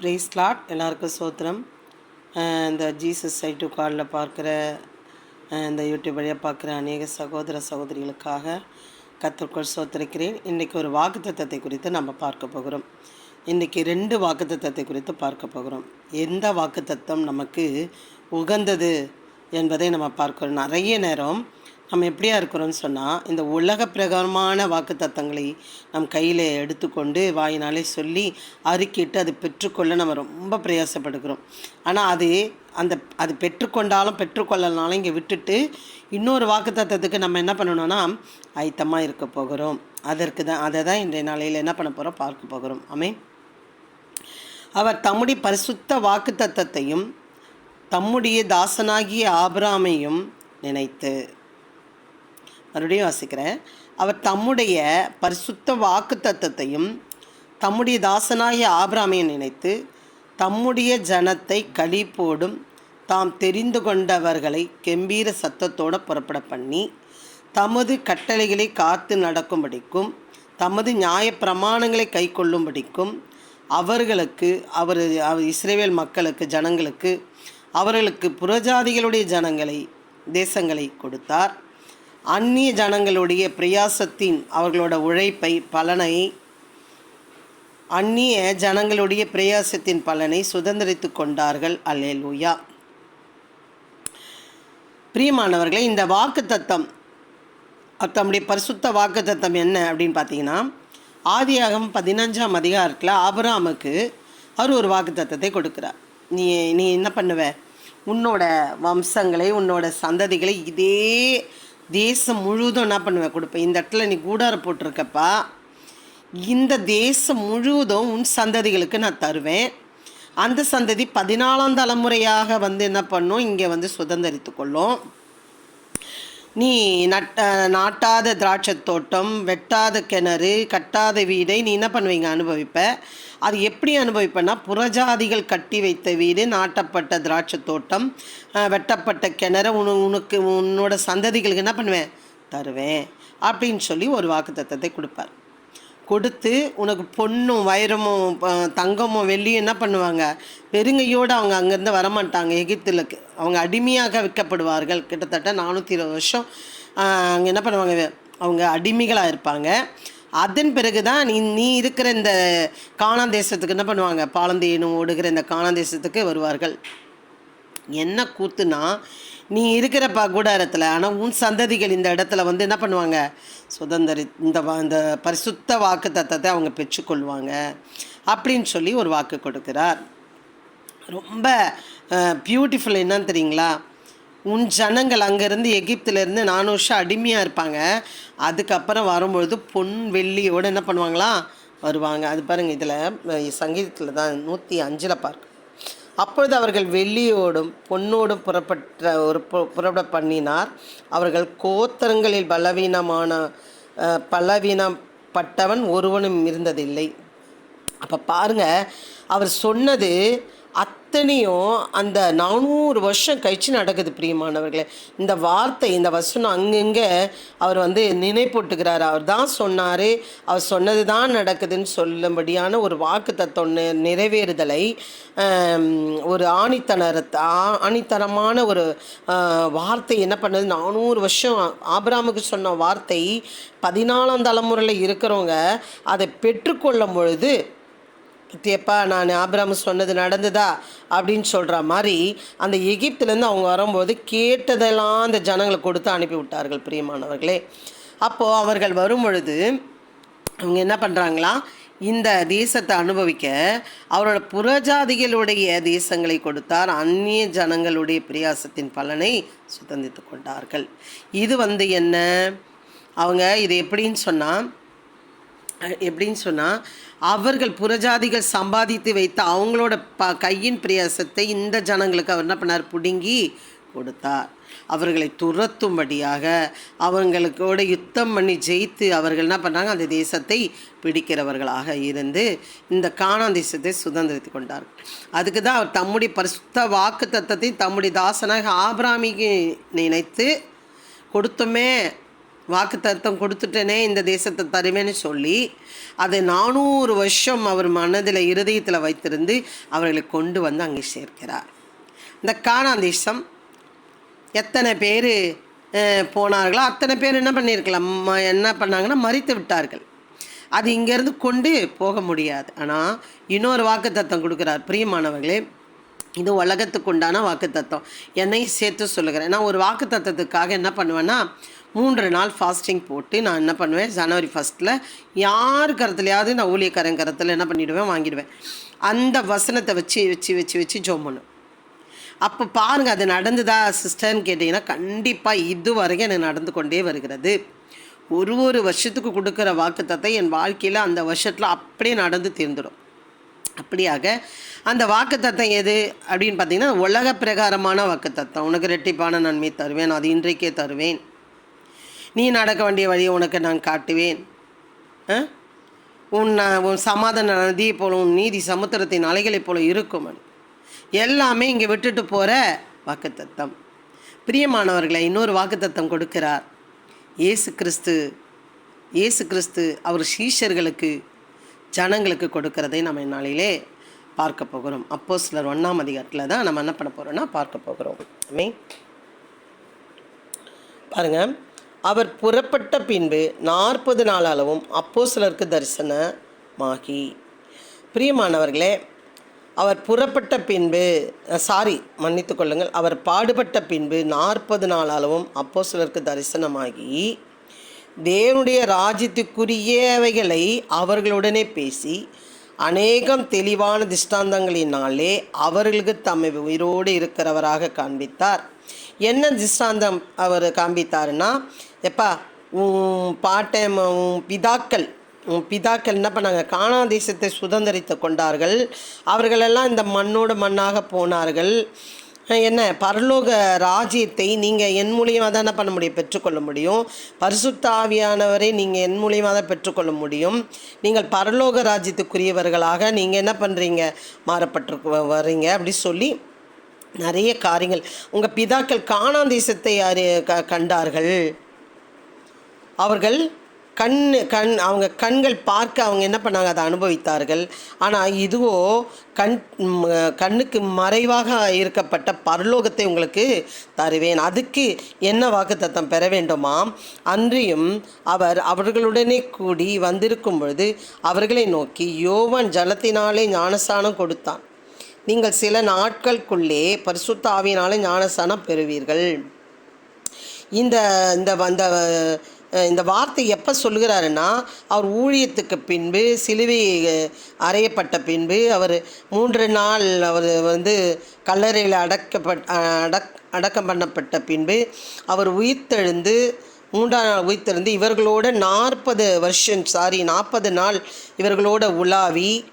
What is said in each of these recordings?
Price lot எல்லாருக்கும் சோத்திரம். இந்த ஜீசஸ் சைட்டு காலில் பார்க்குற இந்த யூடியூப் வழியாக பார்க்குற அநேக சகோதர சகோதரிகளுக்காக கத்திற்குள் சோத்திருக்கிறேன். இன்றைக்கி ஒரு வாக்குத்தத்தை குறித்து நம்ம பார்க்க போகிறோம். இன்றைக்கி ரெண்டு வாக்குத்தத்தை குறித்து பார்க்க போகிறோம். எந்த வாக்குத்தத்தம் நமக்கு உகந்தது என்பதை நம்ம பார்க்கிறோம். நிறைய நேரம் நம்ம எப்படியா இருக்கிறோம்னு சொன்னால் இந்த உலக பிரகாரமான வாக்குத்தத்தங்களை நம் கையில் எடுத்துக்கொண்டு வாயினாலே சொல்லி அறுக்கிட்டு அது பெற்றுக்கொள்ள நம்ம ரொம்ப பிரயாசப்படுகிறோம். ஆனால் அது அந்த அது பெற்றுக்கொண்டாலும் பெற்றுக்கொள்ளனாலும் இங்கே விட்டுட்டு இன்னொரு வாக்குத்தத்தத்துக்கு நம்ம என்ன பண்ணணும்னா ஆயத்தமாக இருக்க போகிறோம். அதற்கு தான் அதை தான் இன்றைய நாளையில் என்ன பண்ண போகிறோம் பார்க்க போகிறோம். ஆமே அவர் தம்முடைய பரிசுத்த வாக்குத்தத்தத்தையும் தம்முடைய தாசனாகிய ஆபிராமையும் நினைத்து மறுபடியும் வாசிக்கிறேன். அவர் தம்முடைய பரிசுத்த வாக்குத்தத்தத்தையும் தம்முடைய தாசனாகிய ஆபிராமையும் நினைத்து தம்முடைய ஜனத்தை கழிப்போடும் தாம் தெரிந்து கொண்டவர்களை கெம்பீர சத்தத்தோடு புறப்பட பண்ணி தமது கட்டளைகளை காத்து நடக்கும்படிக்கும் தமது நியாய பிரமாணங்களை கை கொள்ளும்படிக்கும் அவர்களுக்கு அவர் அவர் இஸ்ரேவேல் மக்களுக்கு ஜனங்களுக்கு அவர்களுக்கு புறஜாதிகளுடைய ஜனங்களை தேசங்களை கொடுத்தார். அந்நிய ஜனங்களுடைய பிரயாசத்தின் அவர்களோட உழைப்பை பலனை அந்நிய ஜனங்களுடைய பிரயாசத்தின் பலனை சுதந்திரித்து கொண்டார்கள். அல்லேலூயா. பிரியமானவர்களே இந்த வாக்கு தத்தம் தம்முடைய பரிசுத்த வாக்கு தத்தம் என்ன அப்படின்னு பார்த்தீங்கன்னா ஆதியாகம் பதினஞ்சாம் அதிகாரத்தில் அபராமுக்கு அவர் ஒரு வாக்கு தத்தத்தை கொடுக்குறார். நீ நீ என்ன பண்ணுவ? உன்னோட வம்சங்களை உன்னோட சந்ததிகளை இதே தேசம் முழுவதும் என்ன பண்ணுவேன்? கொடுப்பேன். இந்த இடத்துல நீ கூடாரம் போட்டிருக்கப்பா. இந்த தேசம் முழுவதும் உன் சந்ததிகளுக்கு நான் தருவேன். அந்த சந்ததி பதினாலாம் தலைமுறையாக வந்து என்ன பண்ணும்? இங்கே வந்து சுதந்திரித்து கொள்ளும். நீ நட்ட நாட்டாத திராட்சை தோட்டம் வெட்டாத கிணறு கட்டாத வீடை நீ என்ன பண்ணுவீங்க? அனுபவிப்ப. அது எப்படி அனுபவிப்பேன்னா புறஜாதிகள் கட்டி வைத்த வீடு நாட்டப்பட்ட திராட்சை தோட்டம் வெட்டப்பட்ட கிணறு உன உனக்கு உன்னோட சந்ததிகளுக்கு என்ன பண்ணுவேன்? தருவேன் அப்படின்னு சொல்லி ஒரு வாக்குத்தத்தத்தை கொடுப்பார். கொடுத்து உனக்கு பொண்ணும் வைரமும் தங்கமும் வெள்ளியும் என்ன பண்ணுவாங்க? பெருங்கையோடு அவங்க அங்கேருந்து வரமாட்டாங்க எகிப்திலுக்கு. அவங்க அடிமையாக விற்கப்படுவார்கள். கிட்டத்தட்ட நானூற்றி இருபது வருஷம் அங்கே என்ன பண்ணுவாங்க? அவங்க அடிமைகளாக இருப்பாங்க. அதன் பிறகு தான் நீ நீ இருக்கிற இந்த காணாந்தேசத்துக்கு என்ன பண்ணுவாங்க? பாலந்தேனும் ஓடுகிற இந்த காணாந்தேசத்துக்கு வருவார்கள். என்ன கூத்துனா நீ இருக்கிற ப கூடாரத்தில் ஆனால் உன் சந்ததிகள் இந்த இடத்துல வந்து என்ன பண்ணுவாங்க? சுதந்திர இந்த இந்த பரிசுத்த வாக்கு தத்தத்தை அவங்க பெற்றுக்கொள்வாங்க அப்படின்னு சொல்லி ஒரு வாக்கு கொடுக்கிறார். ரொம்ப பியூட்டிஃபுல் என்னன்னு தெரியுங்களா? உன் ஜனங்கள் அங்கேருந்து எகிப்திலேருந்து நானூறு வருஷம் அடிமையாக இருப்பாங்க. அதுக்கப்புறம் வரும்பொழுது பொன் வெள்ளியோடு என்ன பண்ணுவாங்களாம் வருவாங்க. அது பாருங்கள் இதில் சங்கீதத்தில் தான் நூற்றி அஞ்சில் பார்க்க அப்பொழுது அவர்கள் வெள்ளியோடும் பொன்னோடும் புறப்பட்ட ஒரு புறப்பட பண்ணினார். அவர்கள் கோத்தரங்களில் பலவீனமான பலவீனப்பட்டவன் ஒருவனும் இருந்ததில்லை. அப்போ பாருங்க அவர் சொன்னது அத்தனையும் அந்த நானூறு வருஷம் கழிச்சு நடக்குது பிரியமானவர்களே. இந்த வார்த்தை இந்த வசனம் அங்கங்கே அவர் வந்து நினைப்பூட்டுகிறார். அவர் தான் சொன்னார் அவர் சொன்னது தான் நடக்குதுன்னு சொல்லும்படியான ஒரு வாக்கு தத்துவம் நிறைவேறுதலை ஒரு ஆணித்தனரத்தை ஆணித்தனமான ஒரு வார்த்தை என்ன பண்ணது? நானூறு வருஷம் ஆபிராமுக்கு சொன்ன வார்த்தை பதினாலாம் தலைமுறையில் இருக்கிறவங்க அதை பெற்றுக்கொள்ளும் பொழுது பத்தியப்பா நான் ஆபிராம் சொன்னது நடந்ததா? அப்படின்னு சொல்கிற மாதிரி அந்த எகிப்துலேருந்து அவங்க வரும்போது கேட்டதெல்லாம் அந்த ஜனங்களுக்கு கொடுத்து அனுப்பி விட்டார்கள் பிரியமானவர்களே. அப்போது அவர்கள் வரும் பொழுது அவங்க என்ன பண்ணுறாங்களா இந்த தேசத்தை அனுபவிக்க அவரோட புறஜாதிகளுடைய தேசங்களை கொடுத்தார். அந்நிய ஜனங்களுடைய பிரியாசத்தின் பலனை சுதந்தித்து கொண்டார்கள். இது வந்து என்ன? அவங்க இது எப்படின்னு சொன்னால் எப்படின்னு சொன்னால் அவர்கள் புறஜாதிகள் சம்பாதித்து வைத்த அவங்களோட ப கையின் பிரயாசத்தை இந்த ஜனங்களுக்கு அவர் என்ன பண்ணார்? பிடுங்கி கொடுத்தார். அவர்களை துரத்தும்படியாக அவங்களுக்கோட யுத்தம் பண்ணி ஜெயித்து அவர்கள் என்ன பண்ணாங்க? அந்த தேசத்தை பிடிக்கிறவர்களாக இருந்து இந்த காணான் தேசத்தை சுதந்திரித்து கொண்டார்கள் அதுக்கு தான் அவர் தம்முடைய பரிசுத்த வாக்கு தத்தத்தை தம்முடைய தாசனாக ஆபிராமிக்கு நினைத்து கொடுத்தோமே. வாக்கு தத்தம் கொடுத்துட்டேனே இந்த தேசத்தை தருவேன்னு சொல்லி அதை நானூறு வருஷம் அவர் மனதில் இருதயத்தில் வைத்திருந்து அவர்களை கொண்டு வந்து அங்கே சேர்க்கிறார். இந்த கானான் தேசம் எத்தனை பேர் போனார்களோ அத்தனை பேர் என்ன பண்ணியிருக்கலாம்? ம- என்ன பண்ணாங்கன்னா மறித்து விட்டார்கள். அது இங்கேருந்து கொண்டு போக முடியாது. ஆனால் இன்னொரு வாக்கு தத்தம் கொடுக்குறார். பிரியமானவர்களே இது உலகத்துக்கு உண்டான வாக்கு தத்துவம் என்னையும் சேர்த்து சொல்லுகிறேன். நான் ஒரு வாக்கு தத்துவத்துக்காக என்ன பண்ணுவேன்னா மூன்று நாள் ஃபாஸ்டிங் போட்டு நான் என்ன பண்ணுவேன் ஜனவரி ஃபஸ்ட்டில் யார் கருத்துலையாவது நான் ஊழியக்காரன் கருத்தில் என்ன பண்ணிவிடுவேன் வாங்கிடுவேன். அந்த வசனத்தை வச்சு வச்சு வச்சு வச்சு ஜோம் அப்போ பாருங்கள் அது நடந்துதா சிஸ்டர்னு கேட்டிங்கன்னா கண்டிப்பாக இது வரைக்கும் எனக்கு நடந்து கொண்டே வருகிறது. ஒரு ஒரு வருஷத்துக்கு கொடுக்குற வாக்குத்தத்தை என் வாழ்க்கையில் அந்த வருஷத்தில் அப்படியே நடந்து தீர்ந்துடும். அப்படியாக அந்த வாக்குத்தத்தம் எது அப்படின்னு பார்த்தீங்கன்னா உலக பிரகாரமான வாக்குத்தத்தம். உனக்கு ரெட்டிப்பான நன்மை தருவேன் அது இன்றைக்கே தருவேன். நீ நடக்க வேண்டிய வழியை உனக்கு நான் காட்டுவேன். ஆ? உன் உன் சமாதான நதியை போல உன் நீதி சமுத்திரத்தின் அலைகளைப் போல இருக்கும் எல்லாமே இங்கே விட்டுட்டு போகிற வாக்குத்தத்தம். பிரியமானவர்களை இன்னொரு வாக்குத்தத்தம் கொடுக்கிறார். இயேசு கிறிஸ்து இயேசு கிறிஸ்து அவர் சீஷர்களுக்கு ஜனங்களுக்கு கொடுக்கறதை நம்ம இந்நாளிலே பார்க்க போகிறோம். அப்போ சிலர் ஒன்றாம் அதிகாரத்தில் தான் நம்ம என்ன பண்ண போகிறோம்னா பார்க்க போகிறோம். பாருங்கள் அவர் புறப்பட்ட பின்பு நாற்பது நாள் அளவும் அப்போ சிலருக்கு தரிசனமாகி. பிரியமானவர்களே அவர் புறப்பட்ட பின்பு சாரி மன்னித்து கொள்ளுங்கள் அவர் பாடுபட்ட பின்பு நாற்பது நாள் அளவும் அப்போ சிலருக்கு தரிசனமாகி தேவனுடைய ராஜ்யத்துக்குரியவைகளை அவர்களுடனே பேசி அநேகம் தெளிவான திஷ்டாந்தங்களினாலே அவர்களுக்கு தம்மை உயிரோடு இருக்கிறவராக காண்பித்தார். என்ன திஷ்டாந்தம் அவர் காண்பித்தாருன்னா எப்பா உன் பாட்டன் உன் பிதாக்கள் உன் பிதாக்கள் என்ன பண்ணாங்க? காணா தேசத்தை சுதந்திரித்து கொண்டார்கள். அவர்களெல்லாம் இந்த மண்ணோடு மண்ணாக போனார்கள். என்ன பரலோக ராஜ்யத்தை நீங்கள் என் மூலியமாக தான் என்ன பண்ண முடியும்? பெற்றுக்கொள்ள முடியும். பரிசுத்த ஆவியானவரை நீங்கள் என் மூலியமாக தான் பெற்றுக்கொள்ள முடியும். நீங்கள் பரலோக ராஜ்யத்துக்குரியவர்களாக நீங்கள் என்ன பண்ணுறீங்க மாறப்பட்டு வர்றீங்க அப்படி சொல்லி நிறைய காரியங்கள். உங்கள் பிதாக்கள் காணாந்தேசத்தை அறி க கண்டார்கள். அவர்கள் கண் கண் அவங்க கண்கள் பார்க்க அவங்க என்ன பண்ணாங்க? அதை அனுபவித்தார்கள். ஆனால் இதுவோ கண் கண்ணுக்கு மறைவாக இருக்கப்பட்ட பரலோகத்தை உங்களுக்கு தருவேன். அதுக்கு என்ன வாக்குத்தத்தம் பெற வேண்டுமாம் அன்றியும் அவர் அவர்களுடனே கூடி வந்திருக்கும் பொழுது அவர்களை நோக்கி யோவன் ஜலத்தினாலே ஞானஸ்தானம் கொடுத்தான். நீங்கள் சில நாட்களுக்குள்ளே பரிசுத்த ஆவியினாலே ஞானஸ்தானம் பெறுவீர்கள். இந்த இந்த வந்த இந்த வார்த்தை எப்போ சொல்கிறாருன்னா அவர் ஊழியத்துக்கு பின்பு சிலுவை அறையப்பட்ட பின்பு அவர் மூன்று நாள் அவர் வந்து கல்லறையில் அடக்கப்பட் அடக் அடக்கம் பண்ணப்பட்ட பின்பு அவர் உயிர்த்தெழுந்து மூன்றாம் நாள் உயிர்த்தெழுந்து இவர்களோட நாற்பது வருஷம் சாரி நாற்பது நாள் இவர்களோட உலாவி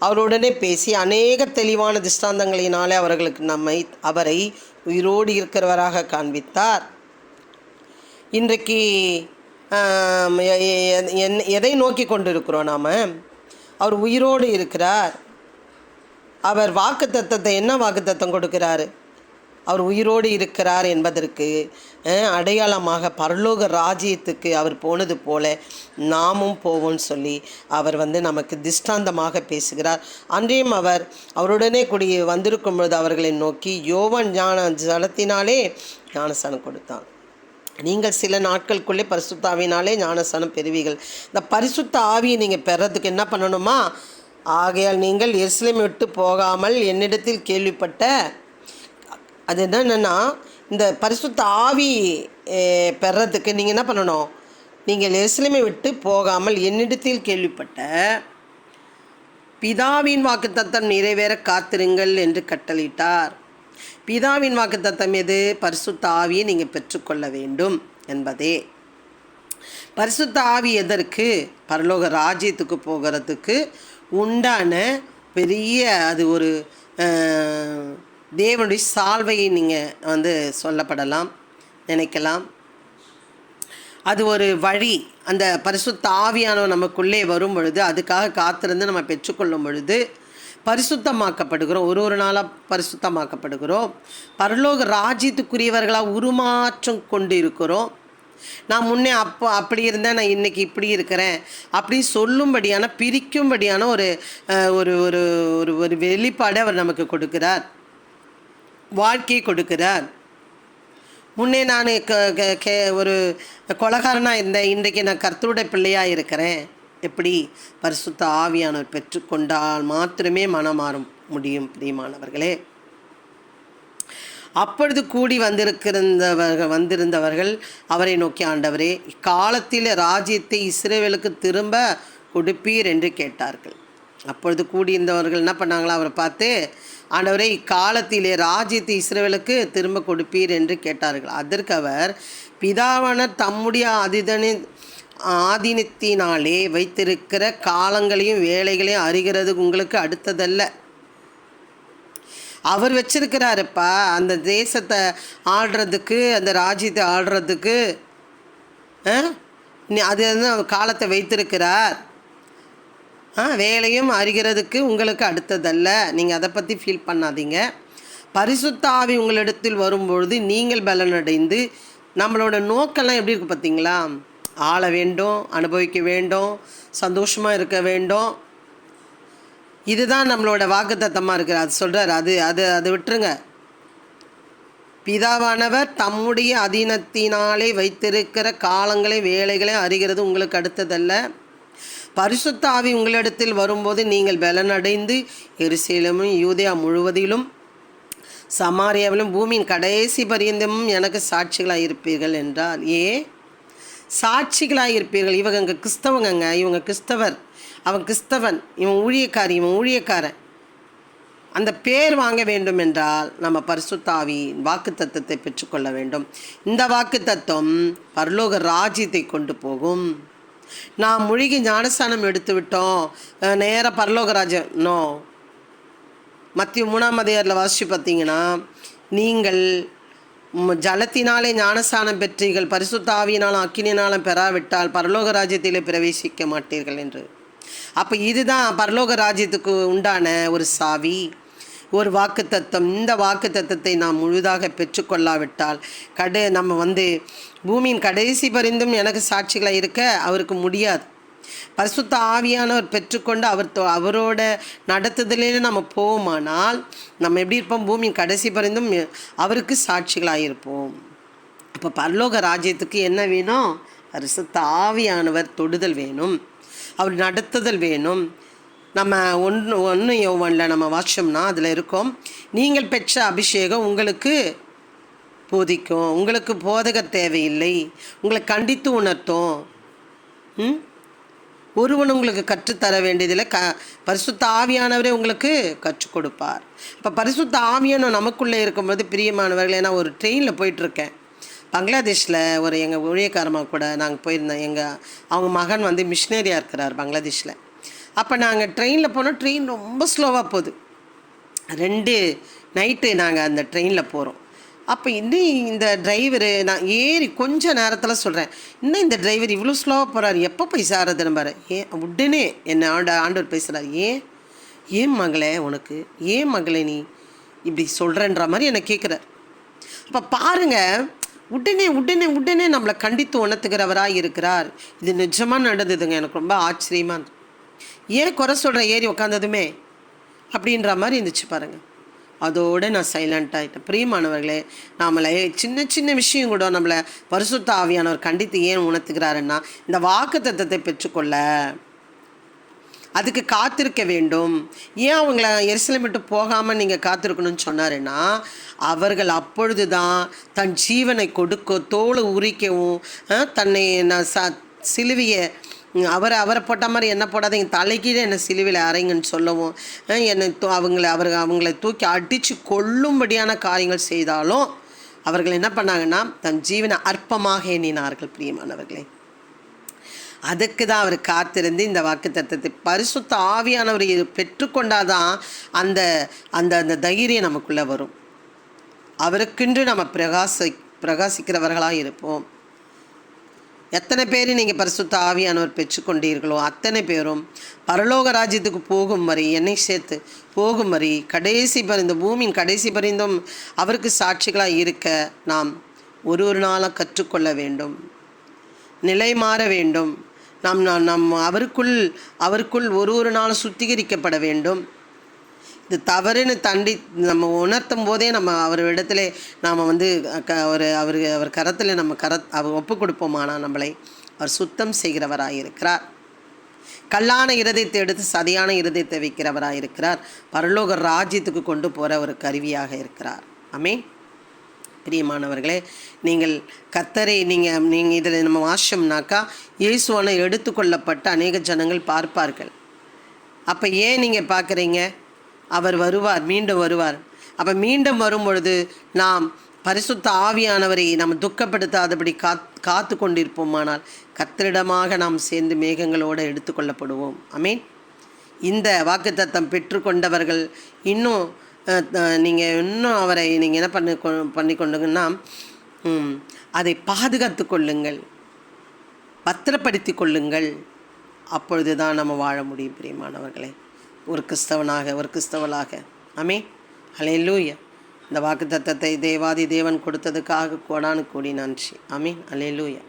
அவருடனே பேசி அநேக தெளிவான திஷ்டாந்தங்களினாலே அவர்களுக்கு நம்மை அவரை உயிரோடு இருக்கிறவராக காண்பித்தார். இன்றைக்கு எதை நோக்கி கொண்டிருக்கிறோம் நாம்? அவர் உயிரோடு இருக்கிறார். அவர் வாக்குத்தத்தத்தை என்ன வாக்குத்தத்தம் கொடுக்கிறாரு? அவர் உயிரோடு இருக்கிறார் என்பதற்கு அடையாளமாக பரலோக ராஜ்யத்துக்கு அவர் போனது போல நாமும் போவோம்னு சொல்லி அவர் வந்து நமக்கு திஷ்டாந்தமாக பேசுகிறார். அன்றையும் அவர் அவருடனே கூடிய வந்திருக்கும் பொழுது அவர்களை நோக்கி யோவன் ஞான ஜலத்தினாலே ஞானஸ்தானம் கொடுத்தான். நீங்கள் சில நாட்களுக்குள்ளே பரிசுத்த ஆவியினாலே ஞானஸ்தானம் பெறுவீர்கள். இந்த பரிசுத்த ஆவியை நீங்கள் பெறதுக்கு என்ன பண்ணணுமா? ஆகையால் நீங்கள் எருசலேம் விட்டு போகாமல் என்னிடத்தில் கேள்விப்பட்ட அது என்னென்னா இந்த பரிசுத்த ஆவி eh, பெறதுக்கு நீங்கள் என்ன பண்ணணும்? நீங்கள் எருசலேமை விட்டு போகாமல் என்னிடத்தில் கேள்விப்பட்ட பிதாவின் வாக்குத்தத்தம் நிறைவேற காத்திருங்கள் என்று கட்டளையிட்டார். பிதாவின் வாக்குத்தத்தம் எது? பரிசுத்த ஆவியை நீங்கள் பெற்றுக்கொள்ள வேண்டும் என்பதே. பரிசுத்த ஆவி எதற்கு? பரலோக ராஜ்யத்துக்கு போகிறதுக்கு உண்டான பெரிய அது ஒரு தேவனுடைய சால்வையை நீங்கள் வந்து சொல்லப்படலாம் நினைக்கலாம். அது ஒரு வழி. அந்த பரிசுத்த ஆவியானவர் நமக்குள்ளே வரும் பொழுது அதுக்காக காத்திருந்து நம்ம பெற்றுக்கொள்ளும் பொழுது பரிசுத்தமாக்கப்படுகிறோம். ஒரு ஒரு நாளாக பரிசுத்தமாக்கப்படுகிறோம். பரலோக ராஜ்யத்துக்குரியவர்களாக உருமாற்றம் கொண்டு இருக்கிறோம் நான் முன்னே அப்போ அப்படி இருந்தேன் நான் இன்னைக்கு இப்படி இருக்கிறேன். அப்படி சொல்லும்படியான பிரிக்கும்படியான ஒரு ஒரு ஒரு ஒரு ஒரு வெளிப்பாடை அவர் நமக்கு கொடுக்கிறார். வாழ்க்கையை கொடுக்கிறார். முன்னே நான் க- கே- ஒரு கொலகாரனாக இருந்தேன். இன்றைக்கு நான் கர்த்தருடைய பிள்ளையாக இருக்கிறேன். எப்படி பரிசுத்த ஆவியானவர் பெற்றுக்கொண்டால் மாத்திரமே மனம் முடியும் பிரியமானவர்களே. அப்பொழுது கூடி வந்திருக்கிறவர்கள் வந்திருந்தவர்கள் அவரை நோக்கி ஆண்டவரே இக்காலத்தில் ராஜ்யத்தை இஸ்ரேவேலுக்கு திரும்ப கொடுப்பீர் என்று கேட்டார்கள். அப்பொழுது கூடியிருந்தவர்கள் என்ன பண்ணாங்களா அவரை பார்த்து ஆண்டவரே இக்காலத்திலே ராஜ்யத்தை இஸ்ரேவேலுக்கு திரும்ப கொடுப்பீர் என்று கேட்டார்கள். அதற்கு அவர் பிதாவான தம்முடைய அதிதனி ஆதீனத்தினாலே வைத்திருக்கிற காலங்களையும் வேலைகளையும் அறிகிறது உங்களுக்கு அடுத்ததல்ல. அவர் வச்சிருக்கிறாருப்பா அந்த தேசத்தை ஆள்றதுக்கு அந்த ராஜ்யத்தை ஆள்றதுக்கு ஆ? அது வந்து அவர் காலத்தை வைத்திருக்கிறார். ஆ வேலையும் அறிகிறதுக்கு உங்களுக்கு அடுத்ததல்ல. நீங்கள் அதை பற்றி ஃபீல் பண்ணாதீங்க. பரிசுத்தாவி உங்களிடத்தில் வரும்பொழுது நீங்கள் பலனடைந்து நம்மளோட நோக்கெல்லாம் எப்படி இருக்கு பார்த்தீங்களா? ஆள வேண்டும் அனுபவிக்க வேண்டும் சந்தோஷமாக இருக்க வேண்டும். இதுதான் நம்மளோட வாக்குத்தத்தமாக இருக்கிற அது சொல்கிறார் அது அது அதை விட்டுருங்க. பிதாவானவர் தம்முடைய அதீனத்தினாலே வைத்திருக்கிற காலங்களை வேலைகளை அறிகிறது உங்களுக்கு அடுத்ததல்ல. பரிசுத்தாவி உங்களிடத்தில் வரும்போது நீங்கள் பலனடைந்து எரிசீலமும் யூதியா முழுவதிலும் சமாரியாவிலும் பூமியின் கடைசி பரியந்தமும் எனக்கு சாட்சிகளாக இருப்பீர்கள் என்றால் ஏ சாட்சிகளாக இருப்பீர்கள். இவங்க கிறிஸ்தவங்கங்க. இவங்க கிறிஸ்தவர். அவன் கிறிஸ்தவன். இவன் ஊழியக்காரி இவன் ஊழியக்காரன். அந்த பேர் வாங்க வேண்டும் என்றால் நம்ம பரிசுத்தாவி வாக்கு தத்துவத்தை பெற்றுக்கொள்ள வேண்டும். இந்த வாக்கு தத்துவம் பரலோக ராஜ்யத்தை கொண்டு போகும். நாம் முழுகி ஞானஸ்தானம் எடுத்து விட்டோம். நேராக நேரா பரலோக ராஜ்யம். நோ மத்திய மூணாம் அதிகாரில் வாசித்து பார்த்தீங்கன்னா நீங்கள் ஜலத்தினாலே ஞானஸ்தானம் பெற்றீர்கள். பரிசுத்தாவியினாலும் அக்கினினாலும் பெறாவிட்டால் பரலோக ராஜ்யத்திலே பிரவேசிக்க மாட்டீர்கள் என்று. அப்போ இதுதான் பரலோக ராஜ்யத்துக்கு உண்டான ஒரு சாவி. ஒரு வாக்கு தத்துவம் இந்த வாக்கு தத்துவத்தை நாம் முழுதாக பெற்றுக்கொள்ளாவிட்டால் கடை நம்ம வந்து பூமியின் கடைசி பரிந்தும் எனக்கு சாட்சிகளாக இருக்க அவருக்கு முடியாது. பரிசுத்த ஆவியானவர் பெற்றுக்கொண்டு அவர் தொ- அவரோட நடத்துதலே நம்ம போவோமானால் நம்ம எப்படி இருப்போம்? பூமியின் கடைசி பரிந்தும் அவருக்கு சாட்சிகளாக இருப்போம் அப்போ பரலோக ராஜ்யத்துக்கு என்ன வேணும்? பரிசுத்த ஆவியானவர் தொடுதல் வேணும். அவர் நடத்துதல் வேணும். நம்ம ஒன்று ஒன்று யோவனில் நம்ம வாட்சோம்னா அதில் இருக்கோம் நீங்கள் பெற்ற அபிஷேகம் உங்களுக்கு போதிக்கும். உங்களுக்கு போதகர் தேவையில்லை. உங்களை கண்டித்து உணர்த்தும். ம்? ஒருவன் உங்களுக்கு கற்றுத்தர வேண்டியதில் க பரிசுத்த ஆவியானவரே உங்களுக்கு கற்றுக் கொடுப்பார் இப்போ பரிசுத்த ஆவியானோ நமக்குள்ளே இருக்கும்போது பிரியமானவர்களே நான் ஒரு ட்ரெயினில் போயிட்டுருக்கேன். பங்களாதேஷில் ஒரு எங்கள் ஊழியக்காரமாக கூட நாங்கள் போயிருந்தோம். எங்கள் அவங்க மகன் வந்து மிஷினரியாக இருக்கிறார் பங்களாதேஷில். அப்போ நாங்கள் ட்ரெயினில் போனோம். ட்ரெயின் ரொம்ப ஸ்லோவாக போகுது. ரெண்டு நைட்டு நாங்கள் அந்த ட்ரெயினில் போகிறோம் அப்போ இன்னும் இந்த டிரைவரு நான் ஏறி கொஞ்ச நேரத்தில் சொல்கிறேன் இன்னும் இந்த டிரைவர் இவ்வளோ ஸ்லோவாக போகிறாரு எப்போ போய் சாரது பாரு. ஏன் உடனே என்னை ஆண்ட ஆண்டவர் பேசுகிறார் ஏன் ஏன் மகளே உனக்கு ஏன் மகளே நீ இப்படி சொல்கிறன்ற மாதிரி என்னை கேட்குறார் அப்போ பாருங்க உடனே உடனே உடனே நம்மளை கண்டித்து உணர்த்துகிறவராக இருக்கிறார். இது நிஜமாக நடந்ததுங்க எனக்கு ரொம்ப ஆச்சரியமாக இருந்தது ஏன் குறை சொல்கிறேன் ஏறி உட்காந்ததுமே அப்படின்ற மாதிரி இருந்துச்சு பாருங்கள் அதோடு நான் சைலண்ட் ஆகிட்டேன் பிரியமானவர்களே நம்மளை சின்ன சின்ன விஷயம் கூட நம்மளை பரிசுத்த ஆவியானவர் கண்டித்து ஏன் உணர்த்துகிறாருன்னா இந்த வாக்கு தத்தத்தை பெற்றுக்கொள்ள. அதுக்கு காத்திருக்க வேண்டும். ஏன் அவங்கள எரிசலம் விட்டு போகாமல் நீங்கள் காத்திருக்கணும்னு சொன்னாருன்னா அவர்கள் அப்பொழுது தான் தன் ஜீவனை கொடுக்க தோலை உரிக்கவும் தன்னை நான் ச சிலுவையை அவரை அவரை போட்ட மாதிரி என்ன போடாதீங்க தலைக்கீழே என்னை சிலுவையில் அறைங்கன்னு சொல்லவும் என்னை தூ அவங்களை அவர் அவங்களை தூக்கி அடித்து கொள்ளும்படியான காரியங்கள் செய்தாலும் அவர்கள் என்ன பண்ணாங்கன்னா தன் ஜீவனை அற்பமாக எண்ணினார்கள் பிரியமானவர்களே. அதுக்கு தான் அவர் காத்திருந்து இந்த வாக்கு தத்துவத்தை பரிசுத்த ஆவியானவர் இது பெற்றுக்கொண்டாதான் அந்த அந்த அந்த தைரியம் நமக்குள்ளே வரும். அவருக்கென்று நம்ம பிரகாசி பிரகாசிக்கிறவர்களாக இருப்போம். எத்தனை பேர் நீங்கள் பரிசுத்த ஆவியானவர் பெற்றுக்கொண்டீர்களோ அத்தனை பேரும் பரலோக ராஜ்யத்துக்கு போகும் வரை என்னை சேர்த்து போகும் வரை கடைசி பரிந்த பூமியின் கடைசி பரிந்தும் அவருக்கு சாட்சிகளாக இருக்க நாம் ஒரு ஒரு நாளாக கற்றுக்கொள்ள வேண்டும். நிலை மாற வேண்டும். நாம் நாம் நம் அவருக்குள் அவருக்குள் ஒரு ஒரு நாளும் சுத்திகரிக்கப்பட வேண்டும். இது தவறுன்னு தண்டி நம்ம உணர்த்தும் போதே நம்ம அவர் இடத்துல நாம் வந்து க ஒரு அவர் அவர் கரத்தில் நம்ம கர அவர் ஒப்பு கொடுப்போமானா நம்மளை? அவர் சுத்தம் செய்கிறவராக இருக்கிறார் கல்லான இருதயத்தை எடுத்து சதியான இருதயத்தை வைக்கிறவராக இருக்கிறார் பரலோக ராஜ்யத்துக்கு கொண்டு போகிற ஒரு கருவியாக இருக்கிறார். அமே பிரியமானவர்களே நீங்கள் கத்தரை நீங்கள் நீங்கள் இதில் நம்ம வாசிச்சோம்னாக்கா இயேசுவான எடுத்துக்கொள்ளப்பட்ட அநேக ஜனங்கள் பார்ப்பார்கள். அப்போ ஏன் நீங்கள் பார்க்குறீங்க? அவர் வருவார் மீண்டும் வருவார். அப்போ மீண்டும் வரும்பொழுது நாம் பரிசுத்த ஆவியானவரை நாம் துக்கப்படுத்தாதபடி காத் காத்து கொண்டிருப்போமானால் கத்தரிடமாக நாம் சேர்ந்து மேகங்களோடு எடுத்துக்கொள்ளப்படுவோம். அமீன் இந்த வாக்குத்தத்தம் பெற்றுக்கொண்டவர்கள் இன்னும் நீங்கள் இன்னும் அவரை நீங்கள் என்ன பண்ணி கொ- பண்ணி கொண்டுங்கன்னா அதை பாதுகாத்து கொள்ளுங்கள். பத்திரப்படுத்தி கொள்ளுங்கள். அப்பொழுது தான் நம்ம வாழ முடியும் பிரியமானவர்களே. ஒரு கிறிஸ்தவனாக ஒரு கிறிஸ்தவளாக. ஆமே அலையலூயா இந்த வாக்கு தத்தத்தை தேவாதி தேவன் கொடுத்ததுக்காக கோடானு கோடி நன்றி. அமே அலே லூயா